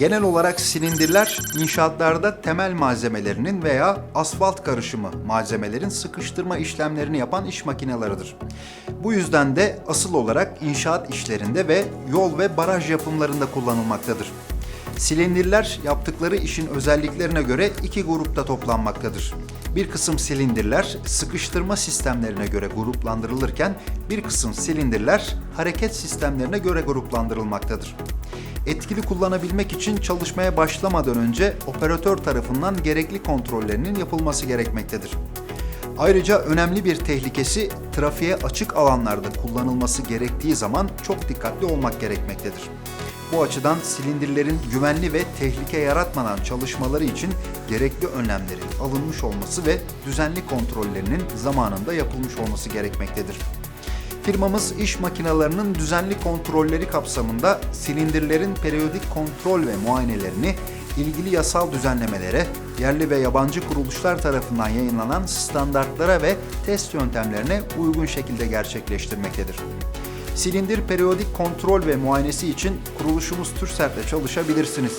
Genel olarak silindirler inşaatlarda temel malzemelerinin veya asfalt karışımı malzemelerin sıkıştırma işlemlerini yapan iş makineleridir. Bu yüzden de asıl olarak inşaat işlerinde ve yol ve baraj yapımlarında kullanılmaktadır. Silindirler yaptıkları işin özelliklerine göre iki grupta toplanmaktadır. Bir kısım silindirler sıkıştırma sistemlerine göre gruplandırılırken bir kısım silindirler hareket sistemlerine göre gruplandırılmaktadır. Etkili kullanabilmek için çalışmaya başlamadan önce operatör tarafından gerekli kontrollerinin yapılması gerekmektedir. Ayrıca önemli bir tehlikesi trafiğe açık alanlarda kullanılması gerektiği zaman çok dikkatli olmak gerekmektedir. Bu açıdan silindirlerin güvenli ve tehlike yaratmadan çalışmaları için gerekli önlemlerin alınmış olması ve düzenli kontrollerinin zamanında yapılmış olması gerekmektedir. Firmamız iş makinelerinin düzenli kontrolleri kapsamında silindirlerin periyodik kontrol ve muayenelerini ilgili yasal düzenlemelere, yerli ve yabancı kuruluşlar tarafından yayınlanan standartlara ve test yöntemlerine uygun şekilde gerçekleştirmektedir. Silindir periyodik kontrol ve muayenesi için kuruluşumuz TÜRSER'de çalışabilirsiniz.